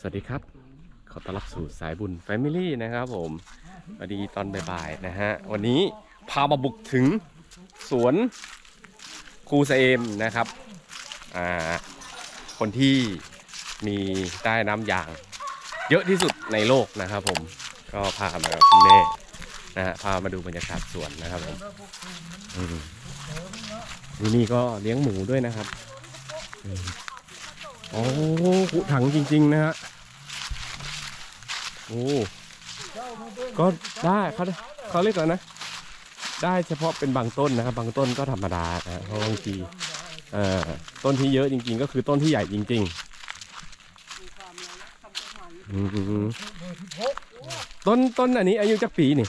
สวัสดีครับ ขอต้อนรับสู่สายบุญ Family นะครับผมสวัสดีตอนบ่ายๆนะฮะ วันนี้พามาบุกถึงสวนครูเซมนะครับ อ่า คนที่มีใต้น้ำยาง เยอะที่สุดในโลกนะครับผม ก็พามากับคุณแม่นะฮะ พามาดูบรรยากาศสวนนะครับผมที่นี่ก็เลี้ยงหมูด้วยนะครับ โอ้ขุถังจริง ๆ นะฮะ โอ้ ก็ได้เขาเขาเรียกอะไรนะ ได้เฉพาะเป็นบางต้นนะครับ บางต้นก็ธรรมดานะเพราะบางทีเอ่อต้นที่เยอะจริง ๆ ก็คือต้นที่ใหญ่จริง ๆ อืมต้นต้นอันนี้อายุจักปีนี่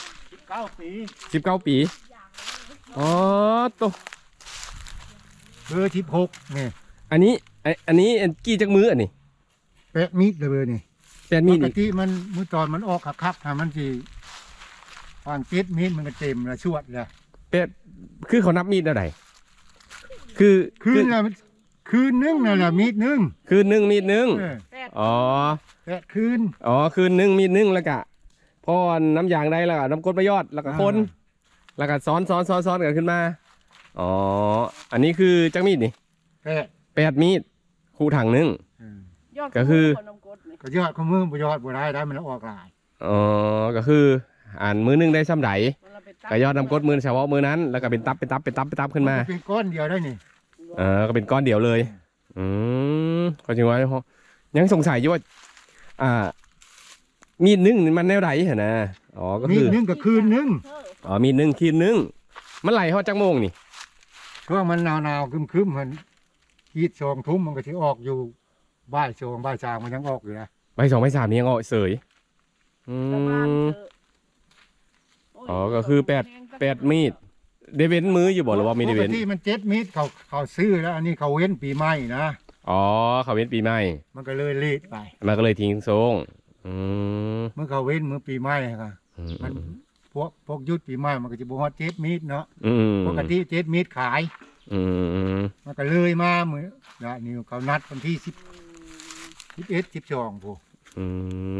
เก้าปีสิบเก้าปี อ๋อตัวเบอร์สิบหกนี่อันนี้ไออันนี้อันกี่จักมืออันนี้แปะมีดเลยเบอร์นี่แปดปมีดกอีกติมันมือตอนมันออกคักๆถ้ามันสิวางเจ็ดมีดมันก็เต็มละชวดเลยแปดคือเขานับมีดอะไรคือคืนละคืนนึงนั่นแหละมีดนึงคือหนึ่งมีดหนึ่งเอออ๋อ แปะคืน อ๋อคืนหนึ่งมีดหนึ่งแล้วก็พอน้ำยางได้แล้วก็น้ำกรดประยอดแล้วก็คนแล้วก็ซ้อนซ้อนซ้อนซ้อนกันขึ้นมา อ๋อ อันนี้คือจักมีดนี่แปะแปดมีด คู่ถังหนึงเออยดก็คือขนมกดนี่ก็ยอดข้อมือบ่ยอดบ่ได้ได้มันละออกหลายอ๋อก็คืออ่านมือหนึงได้ซ้ำไดมันเราไปตัก็ยอดน้ำกรดมือเฉพาะมือนั้น แล้วก็เป็นตับเป็นตับเป็นตับเป็นตับขึ้นมา นเป็นก้อนเดียวได้นี่เออก็เป็นก้อนเดียวเลย อืมก็จริงว่ายังสงสัยอยู่ว่า อ่า มีดหนึงนี่มันแนวไหนเหรอนะ อ๋อ ก็มีคืดอนึงก็คืนนึงเอออ๋อ มีดหนึงขีดหนึงมันไหลเขาจักโมงนี่ช่วงมันหนาวๆครึมๆมัน ฮีดสองทุ่มมันก็สิออกอยู่บ่ายสองบ่ายสามมันยังออกอยู่นะใบสองใบสามนี่ยังเอาเสยอืประมาณม เถอะโยอ๋อก็คือแปด แปดมีดได้เว้นมืออยู่บ่หรือว่าไม่ได้ปเว้กนติมันเจ็ดมีดเขาเขาซื้อแล้ว อันนี้เขาเว้นปีใหม่นะอ๋อเขาเว้นปีใหม่ มันก็เลยเละไป มันก็เลยทิ้งทรงอืมเมื่อเขาเว้นเมื่อปีใหม่ค่ะอืมมันพวกพวกยุดปีใหม่มันก็จะบอกว่าเจ็ดมีดเนาะอืมปกติเจ็ดมีดขาย อืมมันก็เลยมาเหมือนนะนี่เขานัดวันที่สิบสิบเอ็ดสิบสองพวกอื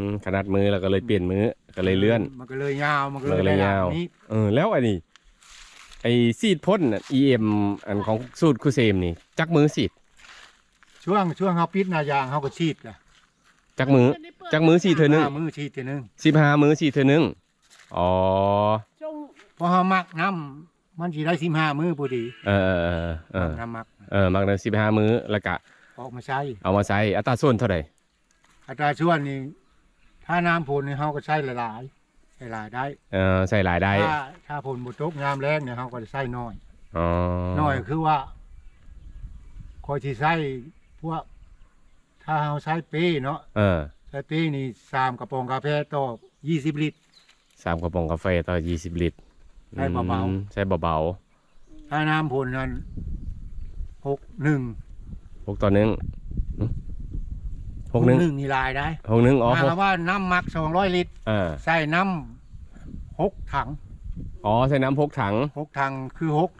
มขนาดมือแล้วก็เลยเปลี่ยนมือก็เลยเลื่อน มันก็เลยยาวมันก็มันก็เลเลยยได้ยาวนี้เออแล้วอันนี้ไอ้ซีดพ่นน่ะ EM อันของสูตรคูเซมนี่ จักมือซีดช่วงช่วงเขาปิดหนายางเขาก็ฉีดกันจักมือจักมือซีดเธอนึงมือฉีดทีนึงสิบห้ามือซีดเธอนึงอ๋อจงพอเขามักน้ำ มันสีได้สิบห้ามือพอดีเออเออเออเออน้ำมักเออมักได้สิบห้ามือแล้วก็ออกมาใช้เอามาใส่อัตราส่วนเท่าไหร่อัตราส่วนนี่ถ้าน้ำผลนี่เขาก็ใช้หลายๆใช้หลายได้เออใส่หลายได้ ถ้าถ้าผลบุตกยามแรงเนี่ยเขาก็จะใช้น้อยอ๋อน้อยคือว่าคอยที่ใช้พวกถ้าเขาใช้ปีเนาะเออใช้ปีนี่สามกระป๋องกาแฟต่อยี่สิบลิตรสามกระป๋องกาแฟต่อยี่สิบลิตร ใส่เบาๆอืมใส่เบาถ้าน้ำผลนั้นหกหนึ่งๆหกต่อหนึ่งหึหกหนึ่งนี่ลายได้หกหนึ่งอ๋อหมายหควากมว่าน้ำหมักสองร้อยลิตรเออใส่น้ำหกถัง อ๋อใส่น้ำพกถังหกถังคือหก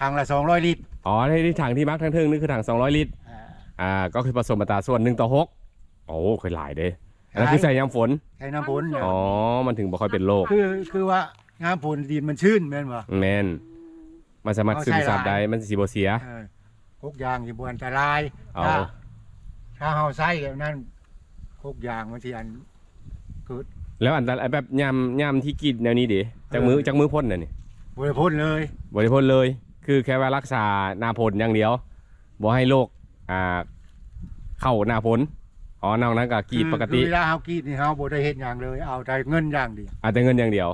ถังละสองร้อยลิตรอ๋อที่ที่ถังที่มักทั้งเทิงนี่คือถังสองร้อยลิตรอ่าอ่าก็คือผสมอัตราส่วนหนึ่งต่อหกโอ้เคยหลายเด้อันนั้นคือใส่ยามฝนใช้น้ำผลเนี่ยอ๋อมันถึงบ่ค่อยเป็นโรคคือคือว่า น้ำผลดินมันชื้นแม่นบ่แมนมันสามารถซึมซับเอาใส่หลายได้มันสีบเสียเออพวกยางที่บอันตรายเอาถ้าถ้าเฮาใส่แบบนั้นพวกยางมันสิอันเกิดแล้วอันตรายแบบยามยามที่กินแนวนี้ดิจากมือเออจากมือพ่นน่ะนี่บริพ่นเลยบริพ่นเลย คือแค่ว่ารักษาหน้าผลอย่างเดียวบ่ให้โรคอ่าเข้าหน้าผลอ๋อนอกนั้นก็กรีดคือปกติคือเวลาเฮากรีดนี่เฮาบ่ได้เฮ็ดหยังเลย เอาแต่เงินอย่างเดียวอาจจะเงินอย่างเดียว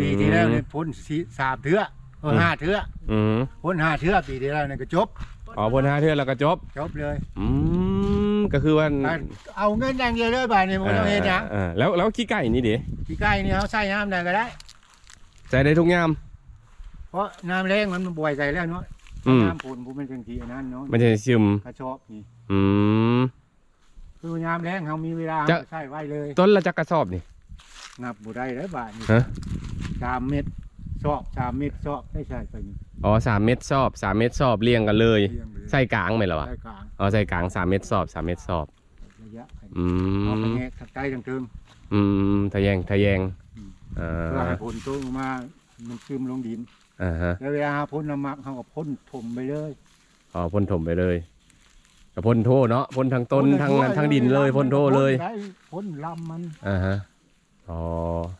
ปีที่แล้วเนี่ยพ่นสี่สามเทื่อเออห้าเทื่ออืมพ่นห้าเทื่อปีที่แล้วเนี่ยก็จบ อ๋อพ่นห้าเทื่อแล้วก็จบ จบเลยอืมก็คือว่าแต่เอาเงินอย่างเดียวเลยบาดนี้บ่ต้องเฮ็ดหยังอ่าแล้วแล้วขี้ไก่นี่ดิที่ใกล้นี่เฮาใส่น้ำได้ก็ได้ ใส่ได้ทุกยาม เพราะน้ำแรงมันบ่วยใจแล้วเนาะอืมน้ำผลบ่เป็นจังซี่อันนั้นเนาะมันจะซึมกระชอบนี่อืม คือยามแรงเขามีเวลาจะ เขาใส่ไว้เลย ต้นละจักกระสอบนี่ นับบุได้เลยบาทนี่ฮะ สามเม็ดชอบสามเม็ดชอบได้ใช่ไปนี่อ๋อสามเม็ดสอบสามเม็ดสอบเรียงกันเลย เรียงเลยใส่กลางไหมเหรอวะ ใส่กลางอ๋อใส่กลางสามเม็ดสอบสามเม็ดสอบยยะอืเอาไปม แงะทักใจทั้งเทิง อืม ทะแยง ทะแยง อืม อ่เพื่อให้าผลตัวออกมา มันซึมลงดิน อ่าฮะ แล้วเวลาพ่นน้ำหมักเขาก็พ่นถมไปเลยอ๋อพ่นถมไปเลยกับพ่นโทเนาะพ่นทั้งต้นทั้งนั้นทั้งดินเลยพ่นโทเลยได้พ่นลำมัน อ่าฮะ อ๋อ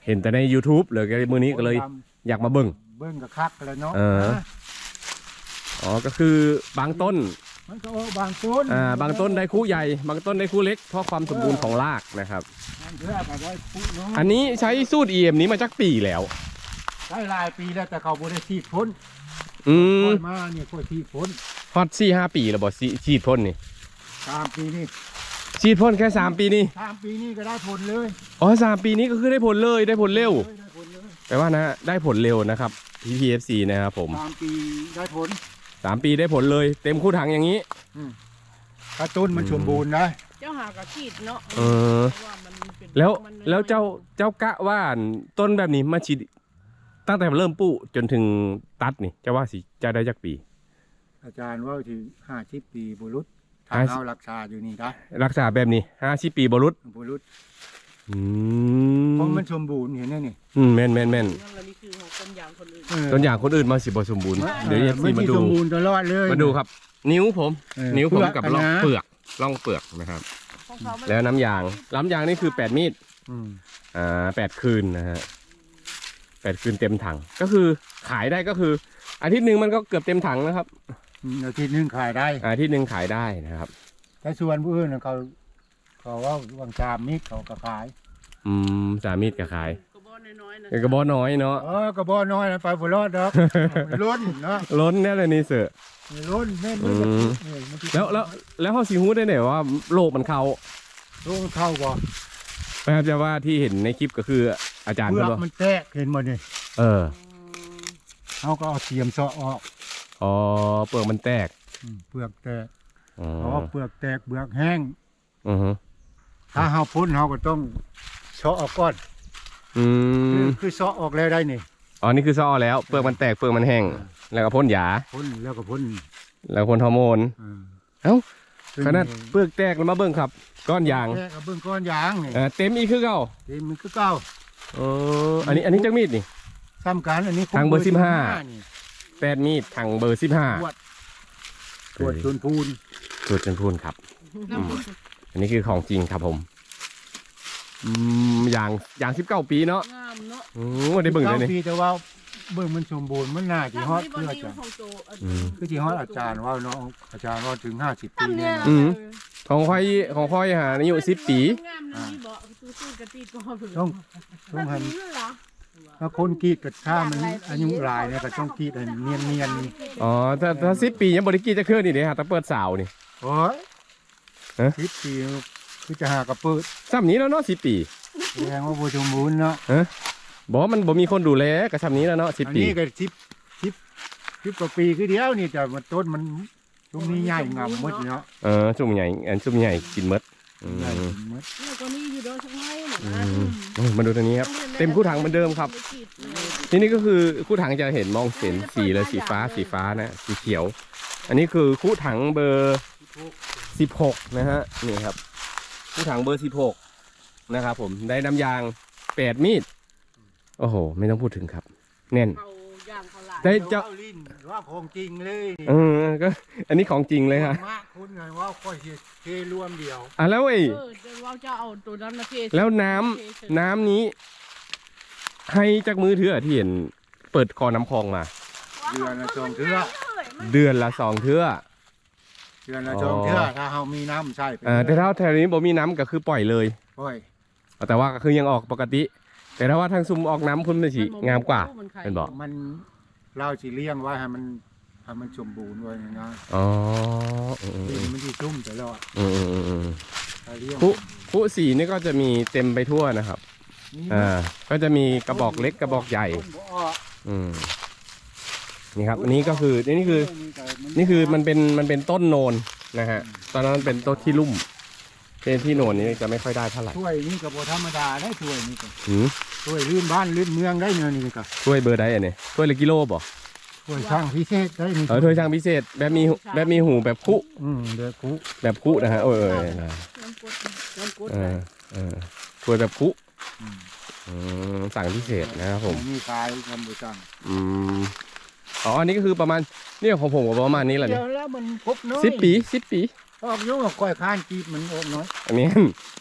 เห็นแต่ใน YouTube เลยก็มือนี้ก็เลยพ่นำอยากมาเบิ่งเบิ้งกับคักแล้วเนาะเออนะอ๋อก็คือบางต้นมันก็เออบางต้นอ่าบางต้นได้คู่ใหญ่ บางต้นได้คู่เล็กเพราะความสมบูรณ์ของรากนะครับมันเพื่อมาได้ปุ๊เนาะอันนี้ใช้สูตร EM นี้มาจากปีแล้วได้หลายปีแล้วแต่เขาบ่ได้ฉีดพ่นอืมค่อยมาเนี่ยค่อยฉีดพ่นฮอตสี่ห้าปีแล้วบ่สิฉีดพ่นนี่สามปีนี่ ฉีดพ่นแค่สามปีนี่สามปีนี่ก็ได้ผลเลยอ๋อสามปีนี้ก็คือได้ผลเลยได้ผลเร็วได้ผลเลยแปลว่านะได้ผลเร็วนะครับ PPFC นะครับผมสามปีได้ผล สามปีได้ผลเลย เต็มคู่ถังอย่างนี้ถ้าต้นมันอืมสมบูรณ์นะเจ้าหากระขีดเนาะเออ พราะว่ามันเป็นแล้วมันน้อยๆแล้วเจ้าเจ้ากะว่าต้นแบบนี้มาฉีดตั้งแต่เริ่มปลูกจนถึงตัดนี่เจะว่าสิจะได้จักปี อาจารย์ว่าที่ห้าสิบปีบุรุษ ทางห้าสิบเอารักษาอยู่นี่ได้รักษาแบบนี้ห้าสิปีบรุษบุรุษอืเพราะมมันสมบูรณ์เห็นไหมนี่อืมแม่นแม่นแม่นนั่นแหละนี่คือของต้นยางคนอื่นเออต้นอย่างคนอื่นมาสิบสมบูรณ์เดี๋ยวเอฟมัซีนมาสิดู สมบูรณ์ตลอดเลย มาดูครับ นิ้วผม เออนิ้วผมกับเปลืล่องนะ เปลือกล่องเปลือกนะครับ ของเขามันแล้วน้ำยางน้ำยางนี่คือแปดมีดอืมอ่าแปดคืนนะฮะแปดคืนเต็มถัง ก็คือขายได้ก็คืออาทิตย์หนึ่งมันก็เกือบเต็มถังนะครับ อืมอาทิตย์หนึงขายได้ อาทิตย์หนึ่งขายได้นะครับ แต่ส่วนผู้อื่นน่ะเขาเขาว่าวังชามมิตรเขาก็ขาย อืมสามมีดก็ขายกระบอกน้อยๆนะเออกระบอกน้อยเนาะเออกระบอกน้อยนะไปบุรอดดอก ล้นเนาะล้นแน่เลยนี่เสือ ล้นแม่นอืมันมเออมันสิแล้วแล้วแล้วเขาสิฮู้ได้ไหนว่าโรคมันเข้าโลกเข้าบ่นะครับจะว่าที่เห็นในคลิปก็คืออาจารย์เปลืเพิ่อนกว่ามันแตกเห็นบ่นี่เออ เขาก็เอาเสียมเสาะออก อ๋อเปลือกมันแตกอืมเปลือกแตกอ๋อเพราะว่าเปลือกแตกเปลือกแห้ง อือฮึถ้าเฮาพ่นเฮาก็ต้องเสาะออกก่อนอืคือมคือเสาะออกแล้วได้นี่อ๋อนี่คือซ่อแล้วเปลือกมันแตกเปลือกมันแห้งแล้วก็พ่นยาพ่นแล้วก็พ่นแล้วพ่นฮอร์โมนเออเอ้าซึ่งขนาดเปลือกแตกแล้วมาเบิ่งครับ ก้อนยางแตกกับเบิ่งก้อนยางนี่เออเต็มอีกคือเก่าที่มันคือเก่า เอออันนี้อันนี้จักมีดนี่ ซ้ำกันอันนี้ทางเบอร์สิบห้านี่ แปดมีดถังเบอร์สิบห้าตรวจตรวจชวนพูนสูตรจนพูนครับอืมอันนี้คือของจริงครับผมอืมอย่างอย่างสิบเก้าปีเนาะงามเนาะอืมได้เบิ่งเลยนี่ก้าปีแต่ว่าเบิ่งมันสมบูรณ์มันน่าสิฮอดตั้เพื่อนี้จะของโตอืม คือสิฮอดอาจารย์ว่าเนาะอาจารย์ว่าถึง50ปีตั้งเนี่เนี่ยยนะอืม ของค่อยของค่อยหาอายุสิบปีงามเลยนี่บอกตู้ๆกระติกก็เพิ่นต้องต้ต้อองงให้นี้ เหรอถ้าคนกรีดกับถ้ามันอายุหลายเนี่ยก็ต้องกรีดให้เนียนอ๋อถ้าถ้าสิบปียังบริกีจะเคลื่อนนี่เด้ฮะแต่เปิดสาวนี่ ๆโอ้ยเอ๊ะสิบปีคือจะหากระเปิดซ้ำนี้แล้วเนาะสิบปีแสดงว่าบ่สมบูรณ์เนาะบอกว่ามันบ่มีคนดูแลก็ซ้ำนี้แล้วเนาะสิบอันปี นี้ก็สิบสิบสิบกว่าปีคือเดียวนี่แต่มันต้นมันตรงนี้ใหญ่งามหมดเนาะเออจุ่มใหญ่อันจุ่มใหญ่กินหมด อืมใหญ่หมดแล้วก็นี่อยู่โดนชักไม้น่ะอืนะมโอ้ยมาดูตรงนี้ครับ เต็มคู่ถังเหมือนเดิมครับ ที่นี่ก็คือคู่ถังจะเห็นมองเห็นสีเลยสีฟ้าสีฟ้านะสีเขียว อันนี้คือคู่ถังเบอร์สิบหกนะฮะนี่ครับ คู่ถังเบอร์สิบหกนะครับผมได้น้ำยางแปดมีด โอ้โห ไม่ต้องพูดถึงครับ แน่นเขา ได้เจ้าอลิ้นว่าของจริงเลยนี่เออก็ อันนี้ของจริงเลยฮะมากคุณไงว่าค่อยเฮ็ดเทรวมเดียวอะแล้วไอ้เออเดี๋ยวเราจะเอาตัวนั้นมาเทแล้วน้ำน้ำนี้ ให้จากมือถือที่เห็นเปิดคอน้ำคลองมา เดือนละสองเทื่อเดือนละสองเทื่อเดือนละสองเทื่อถ้าเฮามีน้ำใช่ไปเอ่อแต่ถ้าแถวนี้บ่มีน้ำก็คือปล่อยเลยโอ้ยแต่ว่าก็คือยังออกปกติ แต่ถ้าว่าทางซุมออกน้ำคุณมันสิงามกว่าเป็นบอกมัน เราสิเลี้ยงไว้ให้มันให้มันสมบูรณ์ไว้นะอ๋ออืมดินมันสิชุ่มตลอดอืมอืมอืมอืมถ้าเลี้ยงผู้ผู้สีนี่ก็จะมีเต็มไปทั่วนะครับ นี่อ่า ก็จะมีกระบอกเล็กกระบอกใหญ่ ต้นบ่ออกอืม นี่ครับ อันนี้ก็คือ นี่คือ นี่คือมันเป็นมันเป็นต้นโนนนะฮะ ตอนนั้นมันเป็นต้นที่ลุ่ม เป็นที่โนนนี้จะไม่ค่อยได้เท่าไหร่ถ้วยนี่ก็บ่ธรรมดาได้ถ้วยนี่ก็หืมถ้วยลื่นบ้านลื่นเมืองได้เงินนี่ก็ถ้วยเบอร์ใดอันนี้ถ้วยละกิโลบ่ถ้วยช่างพิเศษได้นี่เออถ้วยช่างพิเศษแบบมีแบบมีหูแบบคุอืมเดี๋ยวคุแบบคุนะฮะโอ้ยโอ้ยนะน้ำกดน้ำกดเออเออถ้วยแบบคุอืมอืมสั่งพิเศษนะครับผมมีขายทำบุจังอืมอ๋ออันนี้ก็คือประมาณเนี่ยของผมก็ประมาณนี้แหละเดี๋เนี่ยยวแล้วมันครบน้อยสิบปีสิบปี ออกอยุ่งกับก้อยข้านกีบมันออกน้อยอันนี้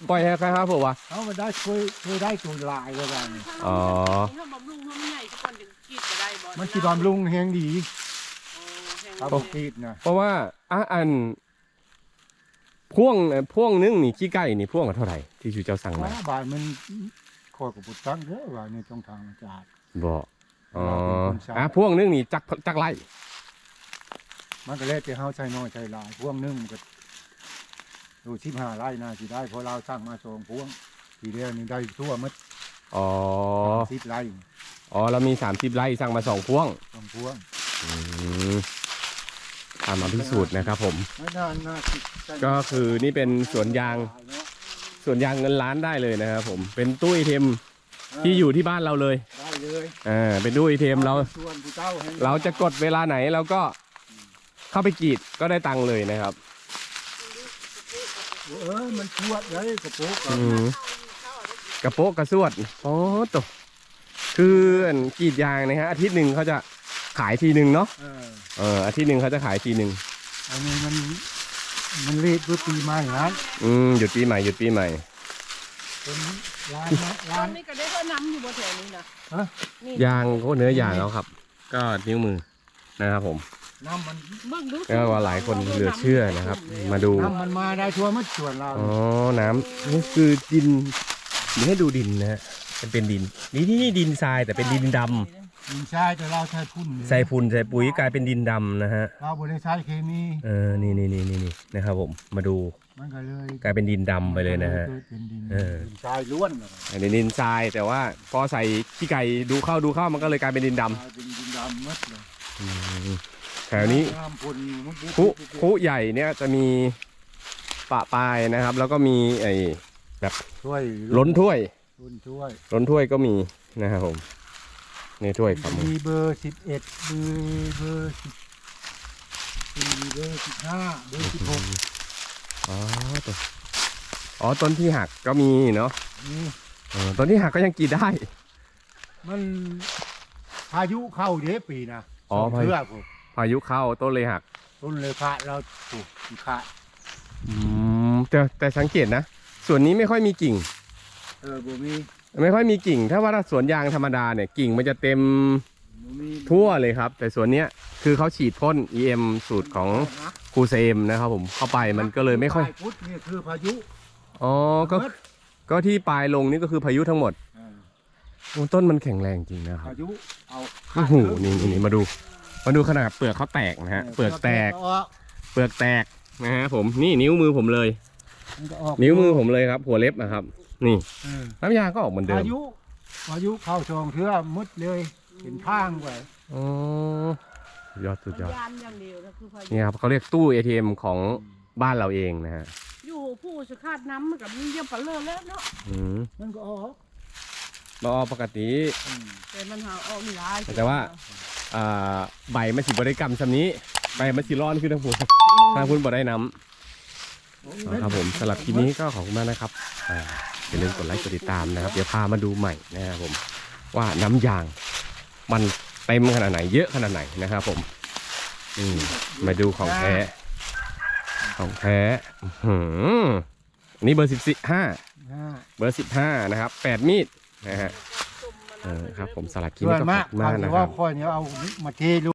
ปล่อยให้ใครครับผมวะ เขามาได้ช่วยช่วยได้ตัวลายก็ได้นี่อ๋อ ถ้าบำรุงเขาไม่ใหญ่ทุกคนจะกินก็ได้บ่มันสิบำรุงแหงดีโอ้แพงเขาบ่บอกกีดนะเพราะว่าอะอันพ่วงเอ่อพ่วงนึงนี่ขี้ไก่นี่พ่วงละเท่าไหร่ที่ชูเจ้าสั่งมาว่าบานมันคอยกับปุตตังเด้อว่าในตรงทางอาจารย์บอกอ๋อเราเป็นคนสั่งอะพ่วงนึงนี่จักจักไร่มันก็เลยแต่เฮาใช้น้อยใช้หลายพวงหนึงมันก็ ดูชิบห้าไร่น่าสิได้เพราะเราสร้างมาสองพวง ทีเดียวนี่ได้ทั่วหมัดอ๋อ สิบไร่อ๋อ เรามีสามสิบไร่สั่งมาสองพ่วงสองพวงอืมตามมาพิสูจน์นะครับผม ไม่น่าน่าสิใช้ก็คือนี่เป็นสวนยาง สวนยางเงินล้านได้เลยนะครับผม เป็นตู้ไอเทมที่อยู่ที่บ้านเราเลย ได้เลยอ่า เป็นตู้ไอเทมเราส่วนผู้เจ้าให้เราจะกดเวลาไหนเราก็เข้าไปกรีดก็ได้ตังค์เลยนะครับ เออมันชวดเลยกระโปงอืมกระโปะกระสวดโอ้ตวคืออันกรีดยางนะฮะอาทิตย์หนึ่งเขาจะขายทีหนึ่งเนาะเออเอออาทิตย์หนึ่งเขาจะขายทีหนึ่งอันนี้มันมันรีดด้วยปีใหม่นะอืมหยุดปีใหม่หยุดปีใหม่เป็นร้านนะตร้าอนน นี้ก็ได้เท่าน้ำอยู่บ่แถวนี้นะฮะ นี่ยางก็เนื้อยางเขาครับ ก็นิ้วมือนะครับผม น้ำมันเบิ่งดูก็ว่าหลายคนเหลือเชื่อนะครับ มาดู น้ำมันมาได้ทั่วมัดส่วนเราอ๋อ น้ำนี่คือดินเดี๋ยวให้ดูดินนะฮะมันเป็นดิน นี่นี่นี่ดินทรายแต่เป็นดินดำดินใช่แต่เราใช้พุ่นใส่ฝุ่นใส่ปุ๋ยกลายเป็นดินดำนะฮะ เราบริใช้เคมีเออ นี่นี่นี่นี่นี่นะครับผม มาดูมันก็เลยกลายเป็นดินดำไปเลยนะฮะกิดเป็นดินเออ ดินทรายล้วนเลยอันนี้ดินทรายแต่ว่าพอใส่ขี้ไก่ดูเข้าดูเข้ามันก็เลยกลายเป็นดินดกลายเป็นดินดำหมัดเลยำอืมแถวนี้น้ำพ่นมันปุ๊บคุคุใหญ่เนี่ยจะมีปะปลายนะครับ แล้วก็มีไอ้ช่วยล้นถ้วยล้นช่วยล้นถ้วยก็มีนะครับผมนี่ถ้วยครับผมมีเบอร์สิบเอ็ดเบอร์เบอร์สิบมีเบอร์สิบห้าเบอร์สิบหกอ๋อตัวอ๋อต้นที่หักก็มีเนาะนี่เออต้นที่หักก็ยังกรีดได้ มันพายุเข้าเด้ปีนะอ๋อสงพายุเชือกผม พายุเข้าต้นเลยหักต้นเลยขาดเราถูกขาดอืมแต่แต่สังเกตนะส่วนนี้ไม่ค่อยมีกิ่ง เออบ่มีไม่ค่อยมีกิ่ง ถ้าว่าสวนยางธรรมดาเนี่ยกิ่งมันจะเต็มบ่มีทั่วเลยครับ แต่ส่วนเนี้ยคือเขาฉีดพ่น EM สูตรของนะครูเซมนะครับผมเข้าไปมันก็เลยไม่ค่อยปลาพุธนี่คือพายุอ๋อก็ก็ที่ปลายลงนี่ก็คือพายุทั้งหมดเออโอ้ต้นมันแข็งแรงจริงนะครับพายุเอาโอ้โหนี่นี่นี่มาดู มาดูขนาดเปลือกเขาแตกนะฮะ เปลือกแตก ออกเปลือกแตกนะฮะผม นี่นิ้วมือผมเลย มันก็ออกนิ้วมือผมเลยครับ หัวเล็บนะครับ นี่ เออน้ำยาก็ออกเหมือนเดิพามยุพายุเข้าชองเทือมุดเลยเป็นทางไปอ๋อยอดสุดยอด ยานอย่างเดียวนะคือพายุนี่ครับเขาเรียกตู้ ATM ของบ้านเราเองนะฮะอยู่ผู้สคาดน้ำมันกับมีเยี่ยมปลาเลอะแล้วเนาะอืมมันก็ออกรอปกติ อืมแต่มันหาออกไม่ได้แต่ว่า อ่าใบมันสิบริกรรมสำนี้ใบมันสิร้อนขึ้นทั้งพูนทางพูนบ่ได้น้ำเอาครับผมสำหรับคลิปนี้ก็ขอบคุณมากนะครับอ่าอย่าลืมกดไลค์กดติดตามนะครับ เดี๋ยวพามาดูใหม่นะครับผมว่าน้ำยางมันเต็มขนาดไหน เยอะขนาดไหนนะครับผมอืมมาดูของแท้ ของแท้อื้อหืออันนี้เบอร์สิบสี่ห้านะเบอร์สิบห้านะครับแปดมีดนะฮะ เออครับผมสลัดคลิปส่วนี้นก็ขมาอกคุณมากเขานะจะคว่ารับคอยเนี่ยเอามาเทลู